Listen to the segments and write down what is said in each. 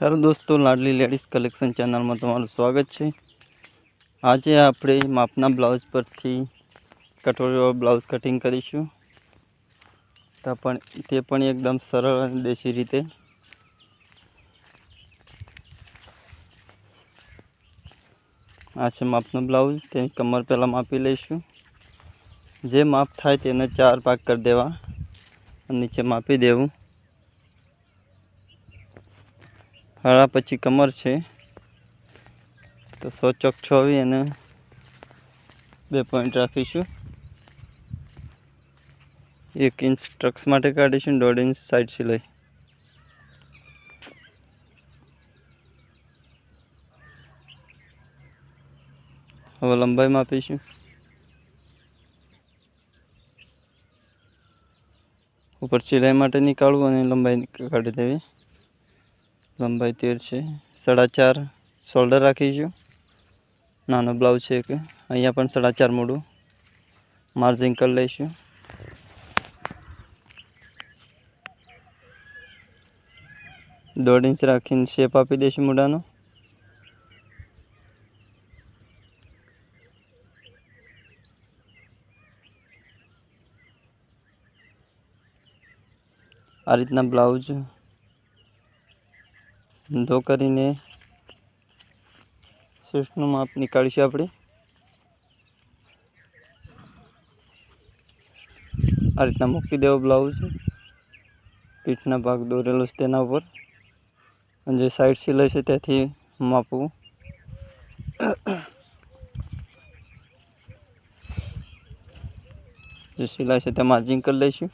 Hello દોસ્તો, લાડલી ladies collection ચેનલમાં તમારું સ્વાગત છે. આજે આપણે માપના બ્લાઉઝ પરથી કટોરીવાળો બ્લાઉઝ કટિંગ કરીશું. તો પણ તે પણ એકદમ સરળ અને દેશી રીતે. આ છે માપનો બ્લાઉઝ, તેની કમર પહેલાં માપી લઈશું. જે માપ થાય તેને ચાર ભાગ કરી દેવા અને નીચે માપી દેવું. હાડા પછી કમર છે. તો સો ચોક છવી અને બે પોઈન્ટ રાખીશું. એક ઇંચ ટ્રક્સ માટે કાઢીશું દોઢ ઇંચ સાઈડ સિલાઈ હવે લંબાઈ માપીશું ઉપર સિલાઈ માટે નીકાળવું અને લંબાઈ કાઢી દેવી. લંબાઈ તેર છે. સાડા ચાર શોલ્ડર રાખીશું નાનો બ્લાઉઝ છે કે અહીંયા પણ સાડા ચાર મોડું માર્જિંગ કરી લઈશું દોઢ ઇંચ રાખીને શેપ આપી દઈશું મૂડાનો આ રીતના બ્લાઉઝ ધો કરીને શેષનું માપ નીકાળીશું આપણે. આ રીતના મૂકી દેવો બ્લાઉઝ પીઠના ભાગ દોરેલો છે તેના ઉપર. અને જે સાઈડ સિલાઈ છે ત્યાંથી માપવું. જે સિલાઈ છે તે માર્જિંગ કરી લઈશું.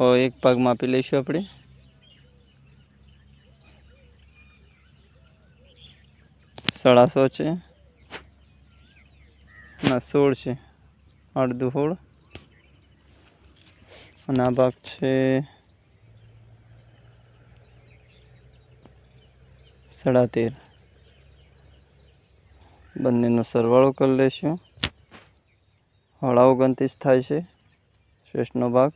હો એક ભાગ માપી લઈશું આપણે. સાડાસો છે. ના, સોળ છે. અડધું હોળ. અને આ ભાગ છે સાડા તેર. બંનેનો સરવાળો કરી લઈશું હળા ઓગણત્રીસ થાય છે. શ્રેષ્ઠનો ભાગ.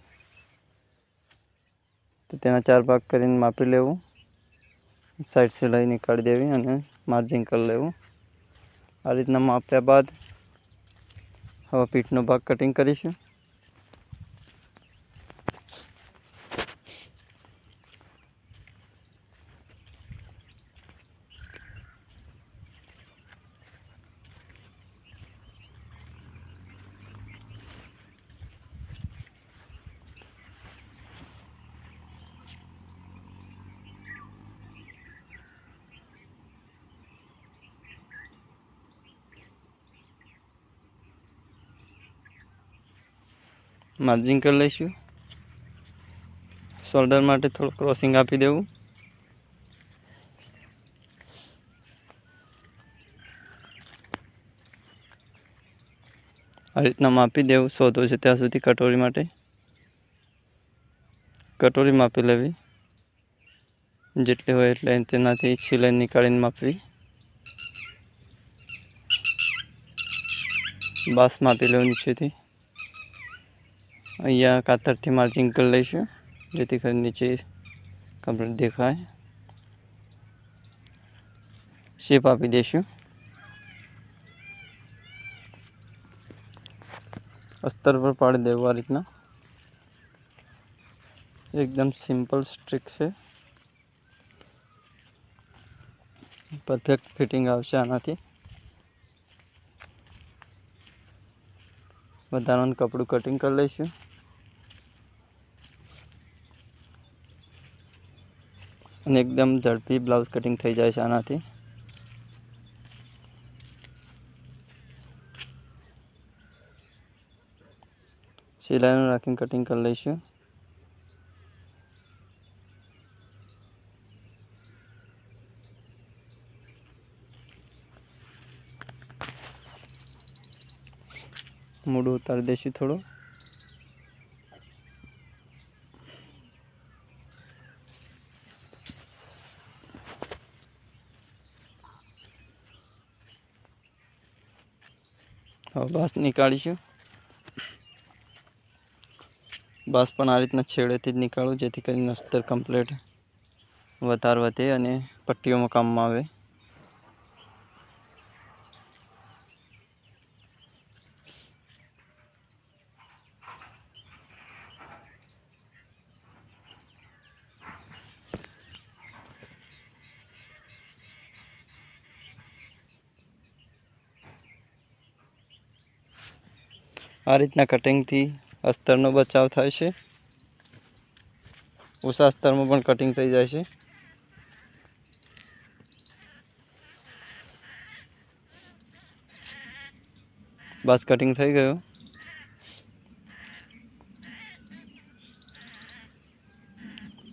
તો તેના ચાર ભાગ કરીને માપી લેવું. સાઈડ સિલાઈ નીકાળી દેવી અને માર્જિંગ કરી લેવું. આ રીતના માપ્યા બાદ હવે પીઠનો ભાગ કટિંગ કરીશું. માર્જિંગ કરી લઈશું. શોલ્ડર માટે થોડું ક્રોસિંગ આપી દેવું. આ રીતના માપી દેવું શોધો છે ત્યાં સુધી કટોરી માટે. કટોરી માપી લેવી. જેટલી હોય એટલે તેનાથી છીલાઈ નીકાળીને માપવી. બાસ માપી લેવું નીચેથી. અહીંયા કાતરથી માર્જિંગ કરી લઈશું, જેથી કરી નીચે કમ્પ્લીટ દેખાય. શેપ આપી દઈશું અસ્તર પર પાડી દેવું આ રીતના. એકદમ સિમ્પલ સ્ટ્રીક છે. પરફેક્ટ ફિટિંગ આવશે આનાથી. વધારાનું કપડું કટિંગ કરી લઈશું. અને એકદમ ઝડપી બ્લાઉઝ કટિંગ થઈ જાય છે આનાથી. સિલાઈનું રાખીને કટિંગ કરી લઈશું. મૂડું ઉતારી દઈશું થોડું. હવે બસ નીકાળીશું. બાસ પણ આ રીતના છેડેથી જ નીકાળું, જેથી કરીને અસ્તર કમ્પ્લીટ વધારે વધે અને પટ્ટીઓમાં કામમાં આવે. આ રીતના કટિંગથી અસ્તરનો બચાવ થાય છે. ઓછા અસ્તરમાં પણ કટિંગ થઈ જાય છે. બસ કટિંગ થઈ ગયું.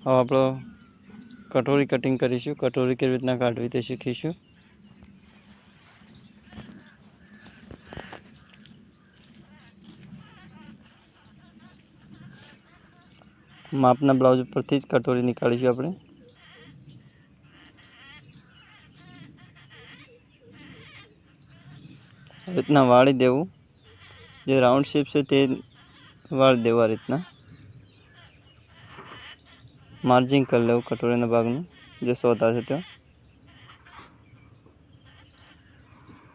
હવે આપણો કટોરી કટિંગ કરીશું. કટોરી કેવી રીતના કાઢવી તે શીખીશું. માપના બ્લાઉઝ પરથી જ કટોરી નીકાળીશું આપણે. રીતના વાળી દેવું. જે રાઉન્ડ શેપ છે તે વાળી દેવું આ રીતના. માર્જિંગ કરી લેવું કટોરીના ભાગનું, જે સોતા છે ત્યાં.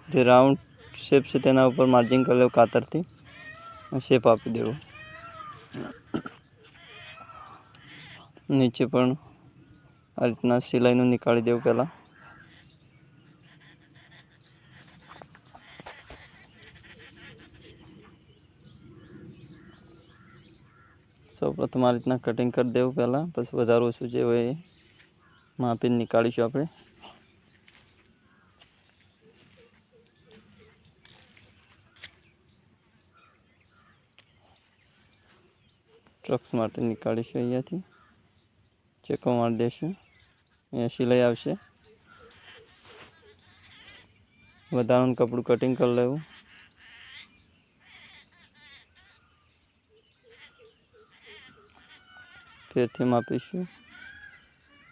જે રાઉન્ડ શેપ છે તેના ઉપર માર્જિંગ કરી લેવું કાતરથી. શેપ આપી દેવું. નીચે પણ આ રીતના સિલાઈનું નીકાળી દેવું પહેલાં. સૌ પ્રથમ આ રીતના કટિંગ કરી દેવું પહેલાં, પછી વધારે ઓછું જે હોય એ માપીને નીકાળીશું આપણે. ટ્રક્સ માટે નીકાળીશું અહીંયાથી. ચેકો મારી દઈશું અહીંયા સિલાઈ આવશે. વધારાનું કપડું કટિંગ કરી લેવું. ફેરથી માપીશું.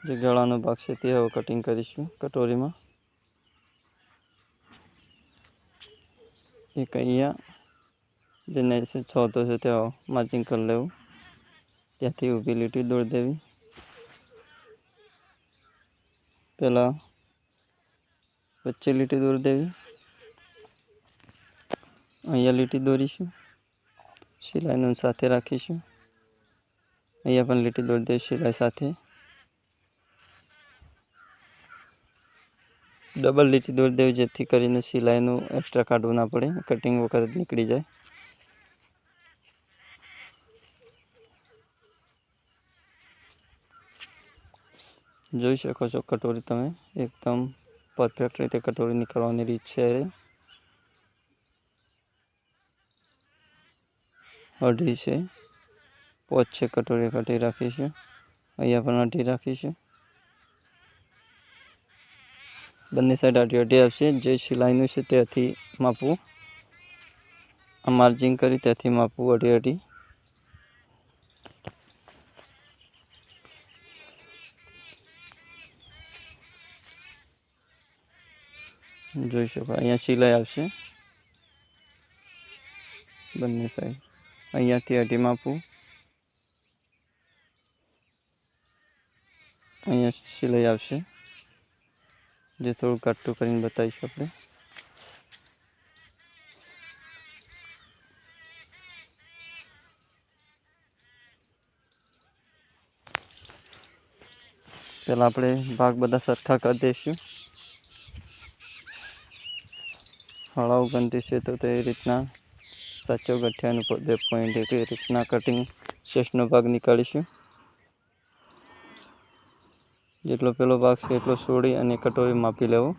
જે ગળાનો ભાગ છે તે હવે કટિંગ કરીશું કટોરીમાં. એક અહીંયા જે નેસે છોતો છે તે માચિંગ કરી લેવું. ત્યાંથી ઊભી લીટી દોડી દેવી. પહેલાં વચ્ચે લીટી દોરી દેવી. અહીંયા લીટી દોરીશું. સિલાઈનું સાથે રાખીશું. અહીંયા પણ લીટી દોરી દઈશું સિલાઈ સાથે. ડબલ લીટી દોરી દેવી જેથી કરીને સિલાઈનું એક્સ્ટ્રા કાઢવું ના પડે. કટિંગ વખત નીકળી જાય. જોઈ શકો છો કટોરી તમે. એકદમ પરફેક્ટ રીતે કટોરી નીકળવાની રીત છે અઢી છે. પોચ છે કટોરી કાઢી રાખીશું અહીંયા પણ અઢી રાખીશું બંને સાઈડ અઢી અઢી આવશે. જે સિલાઈનું છે ત્યાંથી માપવું. આ માર્જિંગ કરી ત્યાંથી માપવું અઢી અઢી. જોઈ શકો. અહીંયા સિલાઈ આવશે. બંને સાઈડ અહીંયાથી અઢી માપું અહીંયા સિલાઈ આવશે. જે થોડું કાટું કરીને બતાવીશું આપણે. પહેલાં આપણે ભાગ બધા સરખા કરી દઈશું. હળાવ ગમતી છે તો તે રીતના સાચો ગઠિયાનું બે પોઈન્ટ એ રીતના કટિંગ શેષનો ભાગ નીકાળીશું. જેટલો પેલો ભાગ છે એટલો છોડી અને કટોરી માપી લેવો.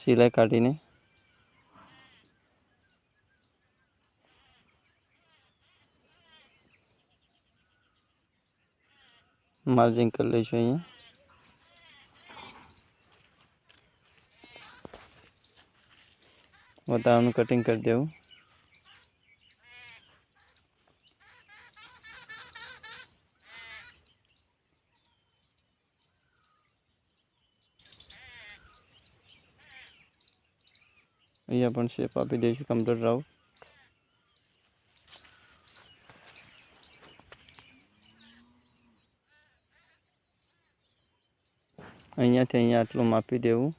સિલાઈ કાઢીને. માર્જિંગ કરી લઈશું અહીંયા. બતાવવાનું કટિંગ કરી દેવું. અહીંયા પણ શેપ આપી દઈશું કમ્પ્યુટર રાઉ અહીંયાથી અહીંયા આટલું માપી દેવું.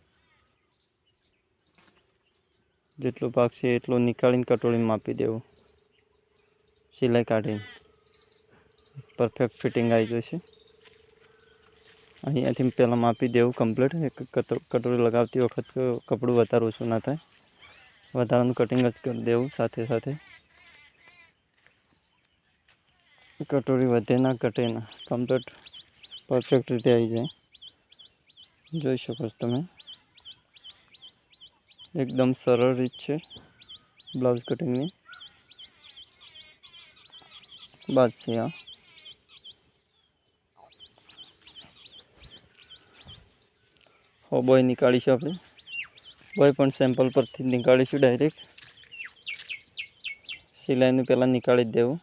જેટલો ભાગ છે એટલો નીકાળીને કટોળીમાં માપી દેવું. સિલાઈ કાઢીને. પરફેક્ટ ફિટિંગ આવી જશે અહીંયાથી પહેલાં માપી દેવું કમ્પ્લીટ એક કટોરી લગાવતી વખત કપડું વધારે ઓછું ના થાય. વધારાનું કટિંગ જ કરી દેવું સાથે સાથે. કટોરી વધે ના, ઘટે ના. કમ્પ્લીટ પરફેક્ટ રીતે આવી જાય. જોઈ શકો છો તમે. એકદમ સરળ રીત છે બ્લાઉઝ કટિંગની. બસ છે આ. હો, બોય નીકાળીશું આપણે. બોય પણ સેમ્પલ પરથી નીકાળીશું ડાયરેક્ટ સિલાઈનું પહેલાં નીકાળી જ દેવું.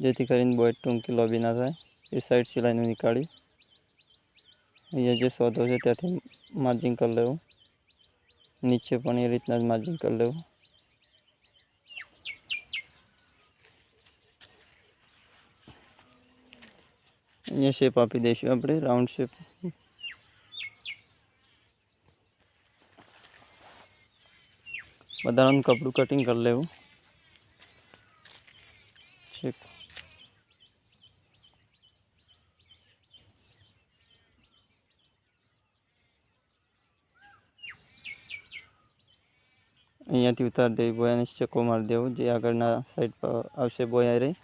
જેથી કરીને બોય ટૂંકી લોબી ના થાય. એ સાઈડ સિલાઈનું નીકાળી. અહીંયા જે સોદો છે, ત્યાંથી માર્જિંગ કરી લેવું. નીચે પણ એ રીતના જ માર્જિન કરી લેવું અહીંયા શેપ આપી દઈશું આપણે રાઉન્ડ શેપ બધાનું કપડું કટિંગ કરી લેવું શેપ અહીંયાથી ઉતાર દેવી બોયાને ચક્કો મારી દેવું, જે આગળના સાઈડ પર આવશે, બોયા રહી.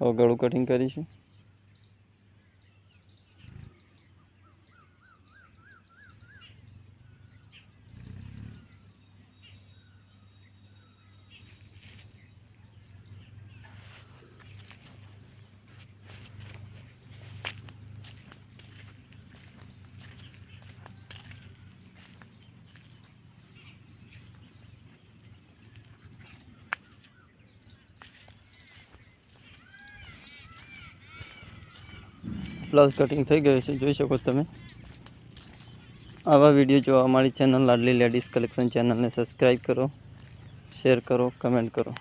હવે ગળું કટિંગ કરીશું. બ્લાઉઝ કટિંગ થઈ ગયું છે, જોઈ શકો તમે. આવા વીડિયો જોવા અમારી ચેનલ લાડલી લેડીઝ કલેક્શન ચેનલને સબસ્ક્રાઈબ કરો શેર કરો કમેન્ટ કરો.